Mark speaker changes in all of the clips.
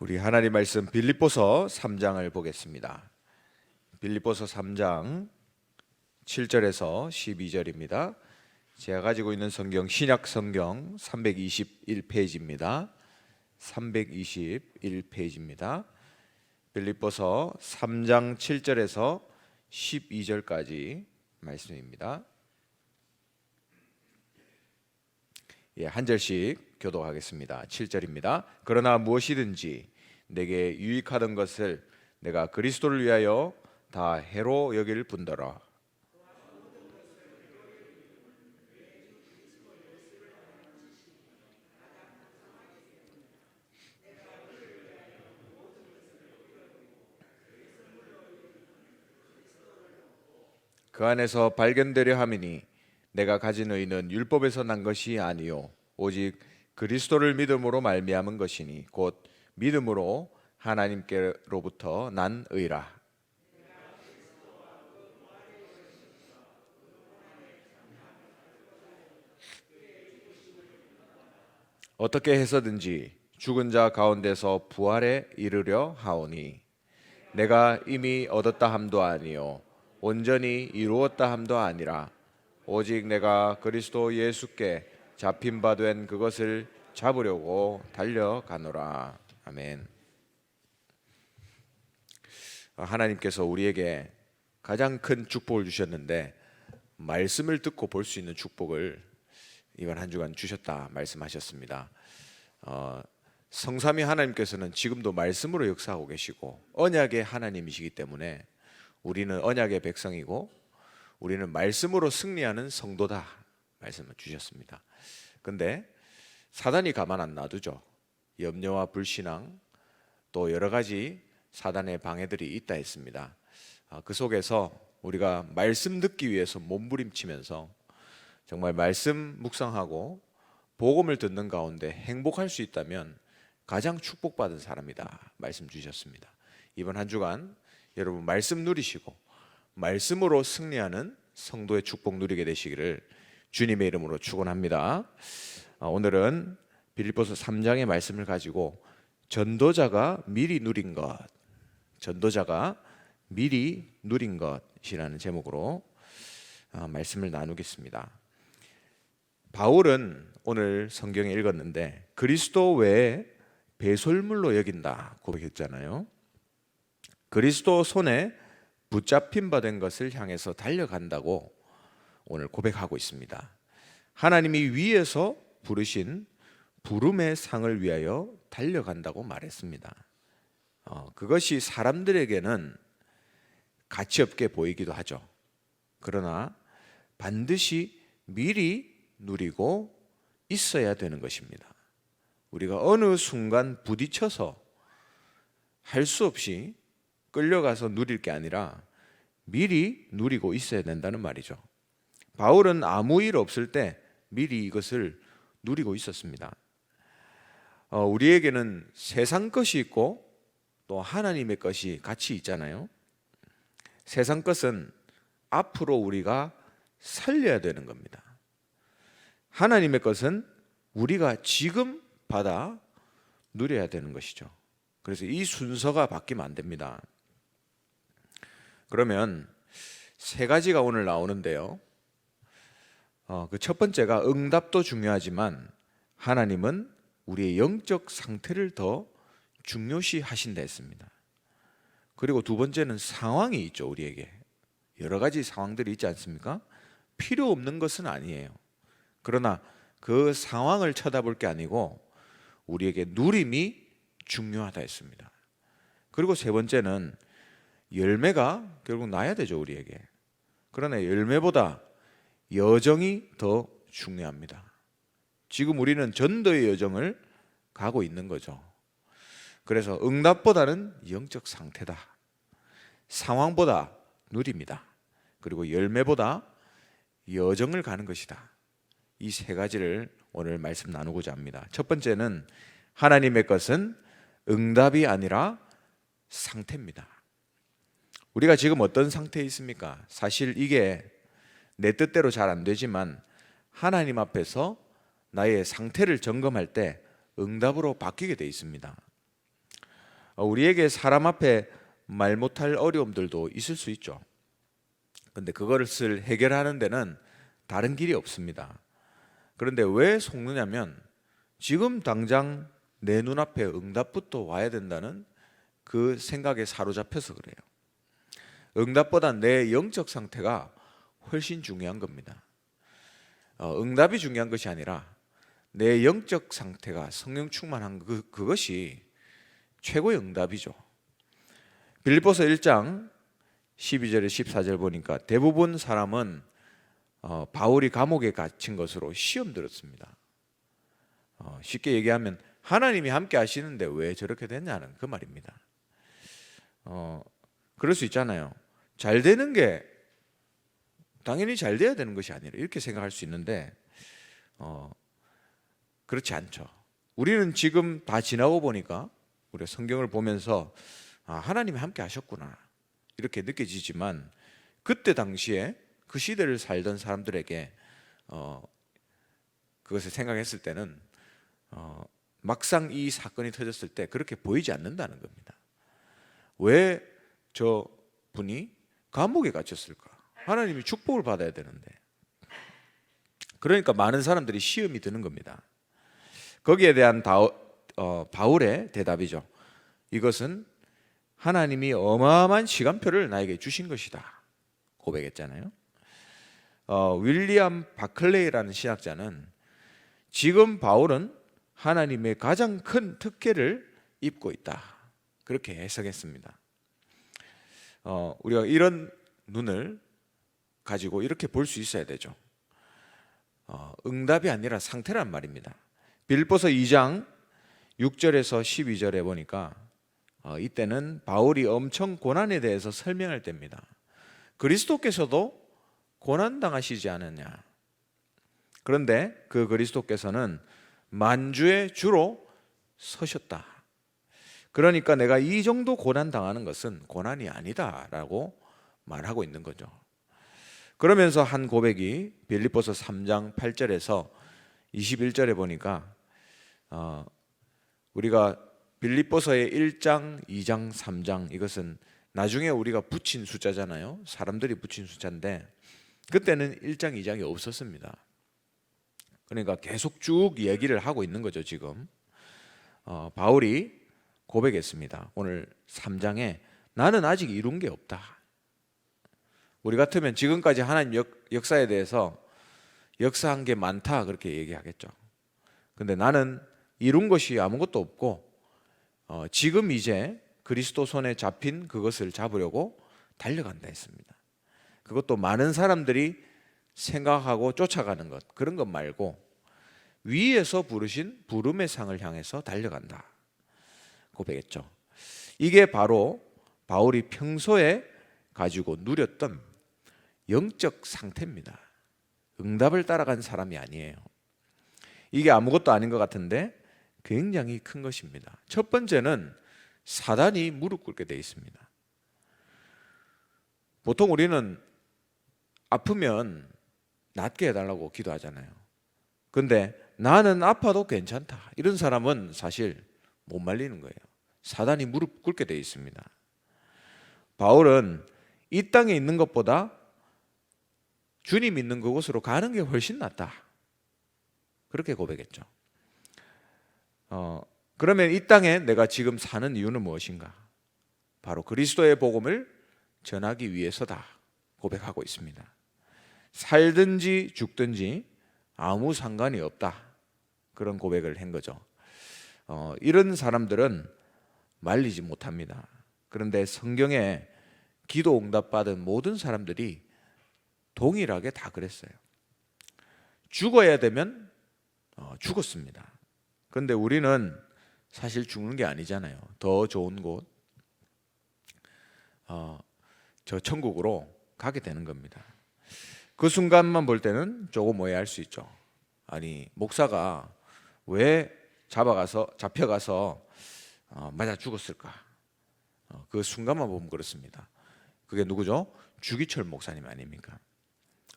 Speaker 1: 우리 하나님 말씀 빌립보서 3장을 보겠습니다. 빌립보서 3장 7절에서 12절입니다. 제가 가지고 있는 성경 신약 성경 321페이지입니다. 321페이지입니다. 빌립보서 3장 7절에서 12절까지 말씀입니다. 예, 한 절씩 교독하겠습니다. 7절입니다. 그러나 무엇이든지 내게 유익하던 것을 내가 그리스도를 위하여 다 해로 여길 뿐더러 그 안에서 발견되려 함이니 내가 가진 의는 율법에서 난 것이 아니요 오직 그리스도를 믿음으로 말미암은 것이니 곧 믿음으로 하나님께로부터 난 의라. 어떻게 해서든지 죽은 자 가운데서 부활에 이르려 하오니 내가 이미 얻었다 함도 아니요 온전히 이루었다 함도 아니라 오직 내가 그리스도 예수께 잡힌 바 된 그것을 잡으려고 달려가노라 아멘. 하나님께서 우리에게 가장 큰 축복을 주셨는데 말씀을 듣고 볼 수 있는 축복을 이번 한 주간 주셨다 말씀하셨습니다. 어, 성삼위 하나님께서는 지금도 말씀으로 역사하고 계시고 언약의 하나님이시기 때문에 우리는 언약의 백성이고 우리는 말씀으로 승리하는 성도다 말씀을 주셨습니다. 근데 사단이 가만 안 놔두죠. 염려와 불신앙 또 여러 가지 사단의 방해들이 있다 했습니다. 아, 그 속에서 우리가 말씀 듣기 위해서 몸부림치면서 정말 말씀 묵상하고 복음을 듣는 가운데 행복할 수 있다면 가장 축복받은 사람이다 말씀 주셨습니다. 이번 한 주간 여러분 말씀 누리시고 말씀으로 승리하는 성도의 축복 누리게 되시기를 주님의 이름으로 축원합니다. 아, 오늘은 빌립보서 3장의 말씀을 가지고 전도자가 미리 누린 것, 전도자가 미리 누린 것이라는 제목으로 아, 말씀을 나누겠습니다. 바울은 오늘 성경에 읽었는데 그리스도 외에 배설물로 여긴다 고백했잖아요. 그리스도 손에 붙잡힌 바 된 것을 향해서 달려간다고 오늘 고백하고 있습니다. 하나님이 위에서 부르신 부름의 상을 위하여 달려간다고 말했습니다. 어, 그것이 사람들에게는 가치 없게 보이기도 하죠. 그러나 반드시 미리 누리고 있어야 되는 것입니다. 우리가 어느 순간 부딪혀서 할 수 없이 끌려가서 누릴 게 아니라 미리 누리고 있어야 된다는 말이죠. 바울은 아무 일 없을 때 미리 이것을 누리고 있었습니다. 어, 우리에게는 세상 것이 있고 또 하나님의 것이 같이 있잖아요. 세상 것은 앞으로 우리가 살려야 되는 겁니다. 하나님의 것은 우리가 지금 받아 누려야 되는 것이죠. 그래서 이 순서가 바뀌면 안 됩니다. 그러면 세 가지가 오늘 나오는데요. 어, 그 첫 번째가 응답도 중요하지만 하나님은 우리의 영적 상태를 더 중요시 하신다 했습니다. 그리고 두 번째는 상황이 있죠, 우리에게. 여러 가지 상황들이 있지 않습니까? 필요 없는 것은 아니에요. 그러나 그 상황을 쳐다볼 게 아니고 우리에게 누림이 중요하다 했습니다. 그리고 세 번째는 열매가 결국 나야 되죠, 우리에게. 그러나 열매보다 여정이 더 중요합니다. 지금 우리는 전도의 여정을 가고 있는 거죠. 그래서 응답보다는 영적 상태다. 상황보다 누립니다. 그리고 열매보다 여정을 가는 것이다. 이 세 가지를 오늘 말씀 나누고자 합니다. 첫 번째는 하나님의 것은 응답이 아니라 상태입니다. 우리가 지금 어떤 상태에 있습니까? 사실 이게 내 뜻대로 잘 안 되지만 하나님 앞에서 나의 상태를 점검할 때 응답으로 바뀌게 돼 있습니다. 어, 우리에게 사람 앞에 말 못할 어려움들도 있을 수 있죠. 근데 그것을 해결하는 데는 다른 길이 없습니다. 그런데 왜 속느냐면 지금 당장 내 눈앞에 응답부터 와야 된다는 그 생각에 사로잡혀서 그래요. 응답보다 내 영적 상태가 훨씬 중요한 겁니다. 어, 응답이 중요한 것이 아니라 내 영적 상태가 성령 충만한 그, 그것이 최고의 응답이죠. 빌립보서 1장 12절에 14절 보니까 대부분 사람은 어, 바울이 감옥에 갇힌 것으로 시험 들었습니다. 어, 쉽게 얘기하면 하나님이 함께 하시는데 왜 저렇게 됐냐는 그 말입니다. 어, 그럴 수 있잖아요. 잘 되는 게 당연히 잘 돼야 되는 것이 아니라 이렇게 생각할 수 있는데 어, 그렇지 않죠. 우리는 지금 다 지나고 보니까 우리가 성경을 보면서 아, 하나님이 함께 하셨구나 이렇게 느껴지지만 그때 당시에 그 시대를 살던 사람들에게 어, 그것을 생각했을 때는 어, 막상 이 사건이 터졌을 때 그렇게 보이지 않는다는 겁니다. 왜 저 분이 감옥에 갇혔을까? 하나님이 축복을 받아야 되는데. 그러니까 많은 사람들이 시험이 드는 겁니다. 거기에 대한 다, 어, 바울의 대답이죠. 이것은 하나님이 어마어마한 시간표를 나에게 주신 것이다. 고백했잖아요. 어, 윌리엄 바클레이라는 신학자는 지금 바울은 하나님의 가장 큰 특혜를 입고 있다. 그렇게 해석했습니다. 어, 우리가 이런 눈을 가지고 이렇게 볼 수 있어야 되죠. 어, 응답이 아니라 상태란 말입니다. 빌보서 2장 6절에서 12절에 보니까 어, 이때는 바울이 엄청 고난에 대해서 설명할 때입니다. 그리스도께서도 고난 당하시지 않았냐? 그런데 그 그리스도께서는 만주의 주로 서셨다. 그러니까 내가 이 정도 고난 당하는 것은 고난이 아니다라고 말하고 있는 거죠. 그러면서 한 고백이 빌립보서 3장 8절에서 21절에 보니까 어, 우리가 빌립보서의 1장, 2장, 3장 이것은 나중에 우리가 붙인 숫자잖아요. 사람들이 붙인 숫자인데 그때는 1장, 2장이 없었습니다. 그러니까 계속 쭉 얘기를 하고 있는 거죠 지금. 어, 바울이 고백했습니다. 오늘 3장에 나는 아직 이룬 게 없다. 우리 같으면 지금까지 하나님 역, 역사에 대해서 역사한 게 많다 그렇게 얘기하겠죠. 근데 나는 이룬 것이 아무것도 없고 어, 지금 이제 그리스도 손에 잡힌 그것을 잡으려고 달려간다 했습니다. 그것도 많은 사람들이 생각하고 쫓아가는 것 그런 것 말고 위에서 부르신 부름의 상을 향해서 달려간다 고백했죠. 이게 바로 바울이 평소에 가지고 누렸던 영적 상태입니다. 응답을 따라간 사람이 아니에요. 이게 아무것도 아닌 것 같은데 굉장히 큰 것입니다. 첫 번째는 사단이 무릎 꿇게 돼 있습니다. 보통 우리는 아프면 낫게 해달라고 기도하잖아요. 근데 나는 아파도 괜찮다. 이런 사람은 사실 못 말리는 거예요. 사단이 무릎 꿇게 돼 있습니다. 바울은 이 땅에 있는 것보다 주님 있는 그곳으로 가는 게 훨씬 낫다. 그렇게 고백했죠. 어, 그러면 이 땅에 내가 지금 사는 이유는 무엇인가? 바로 그리스도의 복음을 전하기 위해서다. 고백하고 있습니다. 살든지 죽든지 아무 상관이 없다. 그런 고백을 한 거죠. 어, 이런 사람들은 말리지 못합니다. 그런데 성경에 기도 응답 받은 모든 사람들이 동일하게 다 그랬어요. 죽어야 되면 어, 죽었습니다. 그런데 우리는 사실 죽는 게 아니잖아요. 더 좋은 곳, 어, 저 천국으로 가게 되는 겁니다. 그 순간만 볼 때는 조금 오해할 수 있죠. 아니 목사가 왜 잡아가서 잡혀가서 어, 맞아 죽었을까? 어, 그 순간만 보면 그렇습니다. 그게 누구죠? 주기철 목사님 아닙니까?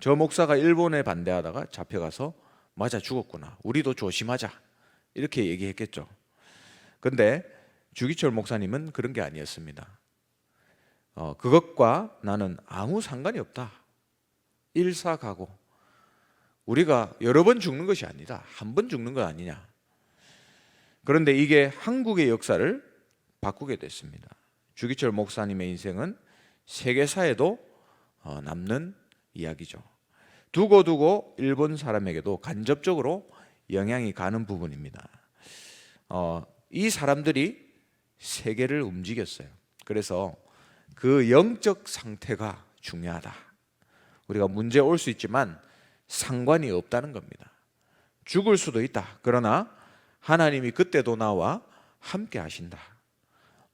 Speaker 1: 저 목사가 일본에 반대하다가 잡혀가서 맞아 죽었구나. 우리도 조심하자. 이렇게 얘기했겠죠. 근데 주기철 목사님은 그런 게 아니었습니다. 어, 그것과 나는 아무 상관이 없다. 일사가고 우리가 여러 번 죽는 것이 아니다. 한 번 죽는 것 아니냐. 그런데 이게 한국의 역사를 바꾸게 됐습니다. 주기철 목사님의 인생은 세계사에도 어, 남는 이야기죠. 두고두고 일본 사람에게도 간접적으로 영향이 가는 부분입니다. 어, 이 사람들이 세계를 움직였어요. 그래서 그 영적 상태가 중요하다. 우리가 문제 올 수 있지만 상관이 없다는 겁니다. 죽을 수도 있다. 그러나 하나님이 그때도 나와 함께 하신다.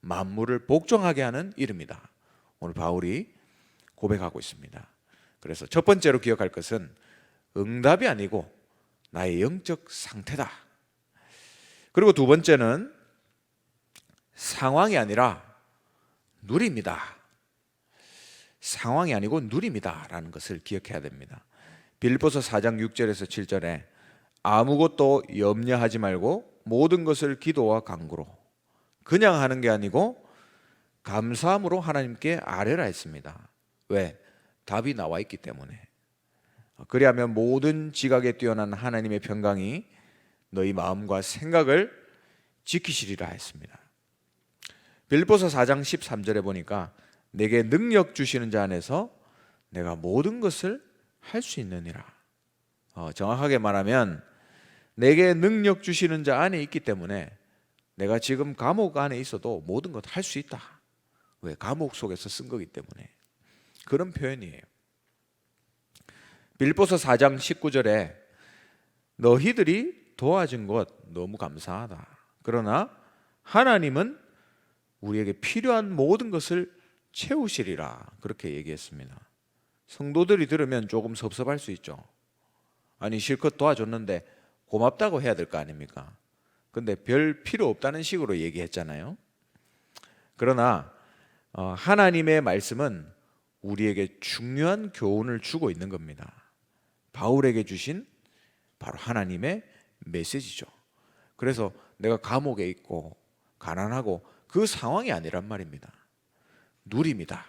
Speaker 1: 만물을 복종하게 하는 이름이다. 오늘 바울이 고백하고 있습니다. 그래서 첫 번째로 기억할 것은 응답이 아니고 나의 영적 상태다. 그리고 두 번째는 상황이 아니라 누립니다. 상황이 아니고 누립니다라는 것을 기억해야 됩니다. 빌보서 4장 6절에서 7절에 아무것도 염려하지 말고 모든 것을 기도와 간구로 그냥 하는 게 아니고 감사함으로 하나님께 아뢰라 했습니다. 왜? 답이 나와 있기 때문에. 그리하면 모든 지각에 뛰어난 하나님의 평강이 너희 마음과 생각을 지키시리라 했습니다. 빌보서 4장 13절에 보니까 내게 능력 주시는 자 안에서 내가 모든 것을 할 수 있느니라. 어, 정확하게 말하면 내게 능력 주시는 자 안에 있기 때문에 내가 지금 감옥 안에 있어도 모든 것 할 수 있다. 왜? 감옥 속에서 쓴 거기 때문에. 그런 표현이에요. 빌보서 4장 19절에 너희들이 도와준 것 너무 감사하다. 그러나 하나님은 우리에게 필요한 모든 것을 채우시리라. 그렇게 얘기했습니다. 성도들이 들으면 조금 섭섭할 수 있죠. 아니 실컷 도와줬는데 고맙다고 해야 될 거 아닙니까? 근데 별 필요 없다는 식으로 얘기했잖아요. 그러나 어, 하나님의 말씀은 우리에게 중요한 교훈을 주고 있는 겁니다. 바울에게 주신 바로 하나님의 메시지죠. 그래서 내가 감옥에 있고 가난하고 그 상황이 아니란 말입니다. 누림이다.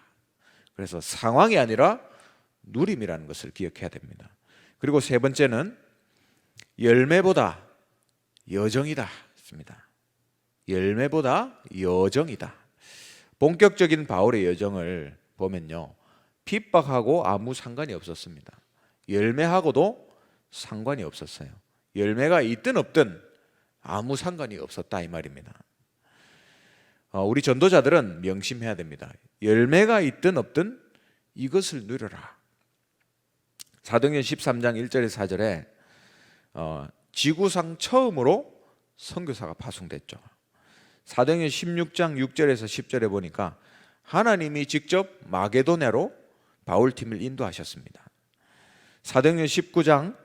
Speaker 1: 그래서 상황이 아니라 누림이라는 것을 기억해야 됩니다. 그리고 세 번째는 열매보다 여정이다. 습니다. 열매보다 여정이다. 본격적인 바울의 여정을 보면요. 핍박하고 아무 상관이 없었습니다. 열매하고도 상관이 없었어요. 열매가 있든 없든 아무 상관이 없었다 이 말입니다. 어, 우리 전도자들은 명심해야 됩니다. 열매가 있든 없든 이것을 누려라. 사도행전 13장 1절에 4절에 어, 지구상 처음으로 선교사가 파송됐죠. 사도행전 16장 6절에서 10절에 보니까 하나님이 직접 마게도네로 바울 팀을 인도하셨습니다. 사도행전 19장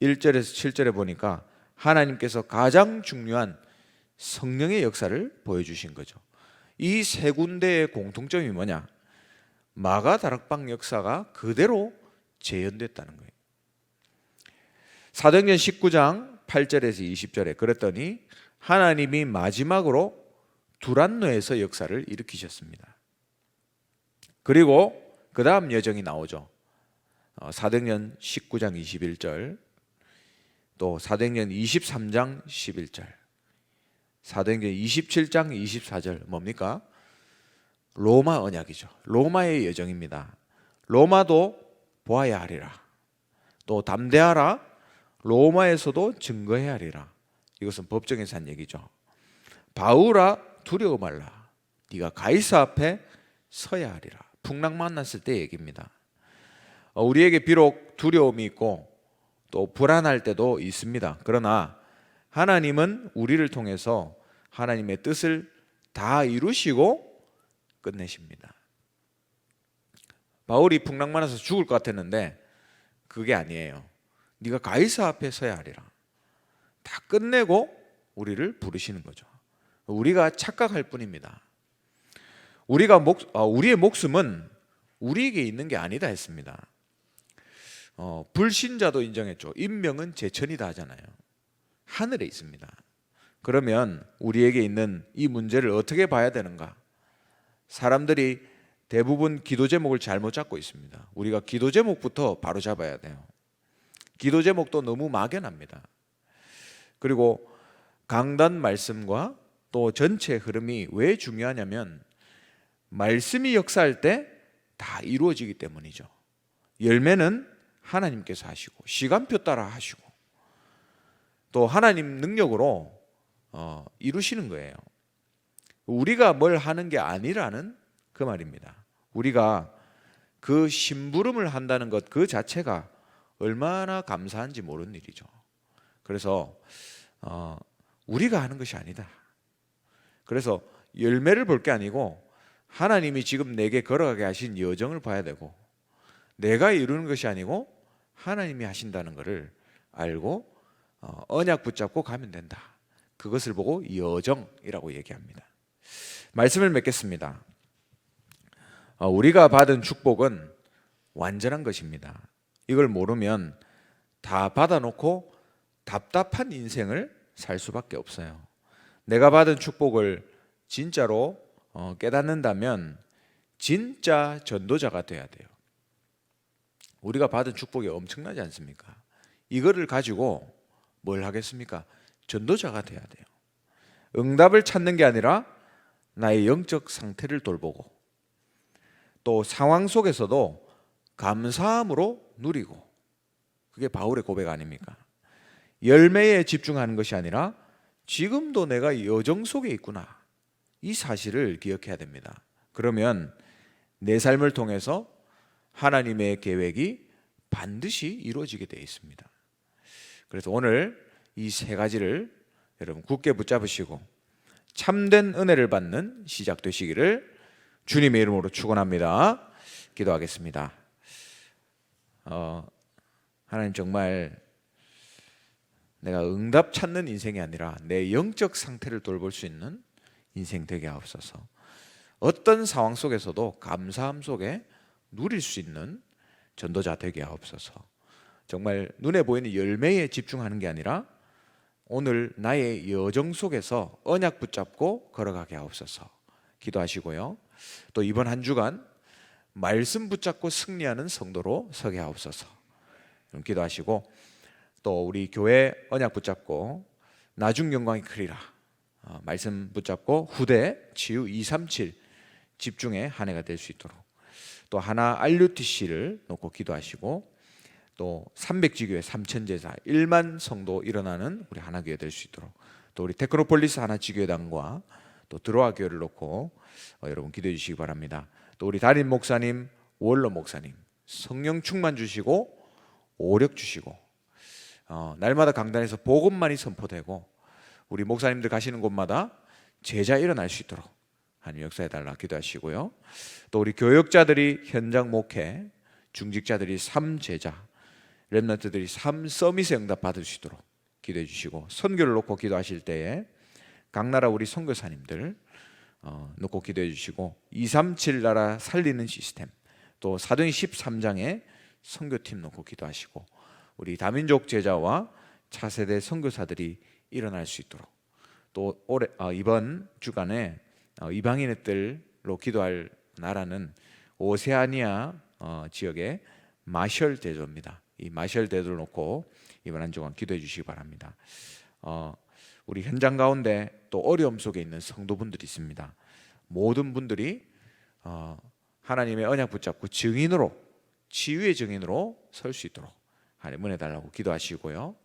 Speaker 1: 1절에서 7절에 보니까 하나님께서 가장 중요한 성령의 역사를 보여주신 거죠. 이 세 군데의 공통점이 뭐냐? 마가 다락방 역사가 그대로 재현됐다는 거예요. 사도행전 19장 8절에서 20절에 그랬더니 하나님이 마지막으로 두란노에서 역사를 일으키셨습니다. 그리고 그 다음 여정이 나오죠. 어, 사도행전 19장 21절, 또 사도행전 23장 11절, 사도행전 27장 24절 뭡니까? 로마 언약이죠. 로마의 여정입니다. 로마도 보아야 하리라. 또 담대하라. 로마에서도 증거해야 하리라. 이것은 법정에서 한 얘기죠. 바울아 두려워 말라. 네가 가이사 앞에 서야 하리라. 풍랑 만났을 때 얘기입니다. 어, 우리에게 비록 두려움이 있고 또 불안할 때도 있습니다. 그러나 하나님은 우리를 통해서 하나님의 뜻을 다 이루시고 끝내십니다. 바울이 풍랑 만나서 죽을 것 같았는데 그게 아니에요. 네가 가이사 앞에 서야 하리라. 다 끝내고 우리를 부르시는 거죠. 우리가 착각할 뿐입니다. 우리가 목, 어, 우리의 목숨은 우리에게 있는 게 아니다 했습니다. 어, 불신자도 인정했죠. 인명은 제천이다 하잖아요. 하늘에 있습니다. 그러면 우리에게 있는 이 문제를 어떻게 봐야 되는가? 사람들이 대부분 기도 제목을 잘못 잡고 있습니다. 우리가 기도 제목부터 바로 잡아야 돼요. 기도 제목도 너무 막연합니다. 그리고 강단 말씀과 또 전체 흐름이 왜 중요하냐면 말씀이 역사할 때 다 이루어지기 때문이죠. 열매는 하나님께서 하시고 시간표 따라 하시고 또 하나님 능력으로 어, 이루시는 거예요. 우리가 뭘 하는 게 아니라는 그 말입니다. 우리가 그 심부름을 한다는 것 그 자체가 얼마나 감사한지 모르는 일이죠. 그래서 어, 우리가 하는 것이 아니다. 그래서 열매를 볼 게 아니고 하나님이 지금 내게 걸어가게 하신 여정을 봐야 되고 내가 이루는 것이 아니고 하나님이 하신다는 것을 알고 어, 언약 붙잡고 가면 된다. 그것을 보고 여정이라고 얘기합니다. 말씀을 맺겠습니다. 어, 우리가 받은 축복은 완전한 것입니다. 이걸 모르면 다 받아놓고 답답한 인생을 살 수밖에 없어요. 내가 받은 축복을 진짜로 어, 깨닫는다면 진짜 전도자가 돼야 돼요. 우리가 받은 축복이 엄청나지 않습니까? 이거를 가지고 뭘 하겠습니까? 전도자가 돼야 돼요. 응답을 찾는 게 아니라 나의 영적 상태를 돌보고 또 상황 속에서도 감사함으로 누리고 그게 바울의 고백 아닙니까? 열매에 집중하는 것이 아니라 지금도 내가 여정 속에 있구나. 이 사실을 기억해야 됩니다. 그러면 내 삶을 통해서 하나님의 계획이 반드시 이루어지게 되어 있습니다. 그래서 오늘 이 세 가지를 여러분 굳게 붙잡으시고 참된 은혜를 받는 시작 되시기를 주님의 이름으로 축원합니다. 기도하겠습니다. 어, 하나님 정말 내가 응답 찾는 인생이 아니라 내 영적 상태를 돌볼 수 있는 인생 되게 하옵소서. 어떤 상황 속에서도 감사함 속에 누릴 수 있는 전도자 되게 하옵소서. 정말 눈에 보이는 열매에 집중하는 게 아니라 오늘 나의 여정 속에서 언약 붙잡고 걸어가게 하옵소서. 기도하시고요. 또 이번 한 주간 말씀 붙잡고 승리하는 성도로 서게 하옵소서. 기도하시고 또 우리 교회 언약 붙잡고 나중 영광이 크리라. 어, 말씀 붙잡고 후대 치유 237 집중의 한 해가 될 수 있도록 또 하나 RUTC를 놓고 기도하시고 또 300지교회 3천 제사 1만 성도 일어나는 우리 하나교회 될 수 있도록 또 우리 테크노폴리스 하나지교회당과 또 드로아 교회를 놓고 어, 여러분 기도해 주시기 바랍니다. 또 우리 달인 목사님, 원로 목사님 성령 충만 주시고 오력 주시고 어, 날마다 강단에서 복음만이 선포되고 우리 목사님들 가시는 곳마다 제자 일어날 수 있도록 하나님 역사해 달라 기도하시고요. 또 우리 교역자들이 현장 목회, 중직자들이 삼 제자, 렘넌트들이 삼 서밋에 응답 받을 수 있도록 기도해 주시고 선교를 놓고 기도하실 때에 각 나라 우리 선교사님들 어, 놓고 기도해 주시고 237 나라 살리는 시스템 또 사도행 13장에 선교팀 놓고 기도하시고 우리 다민족 제자와 차세대 선교사들이 일어날 수 있도록 또 올해 어, 이번 주간에 어, 이방인들로 기도할 나라는 오세아니아 어, 지역의 마셜 대도입니다. 이 마셜 대도를 놓고 이번 한 주간 기도해 주시기 바랍니다. 어, 우리 현장 가운데 또 어려움 속에 있는 성도분들이 있습니다. 모든 분들이 어, 하나님의 언약 붙잡고 증인으로 치유의 증인으로 설 수 있도록 하나님 은혜 달라고 기도하시고요.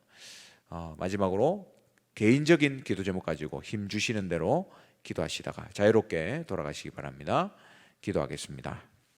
Speaker 1: 어, 마지막으로 개인적인 기도 제목 가지고 힘 주시는 대로 기도하시다가 자유롭게 돌아가시기 바랍니다. 기도하겠습니다.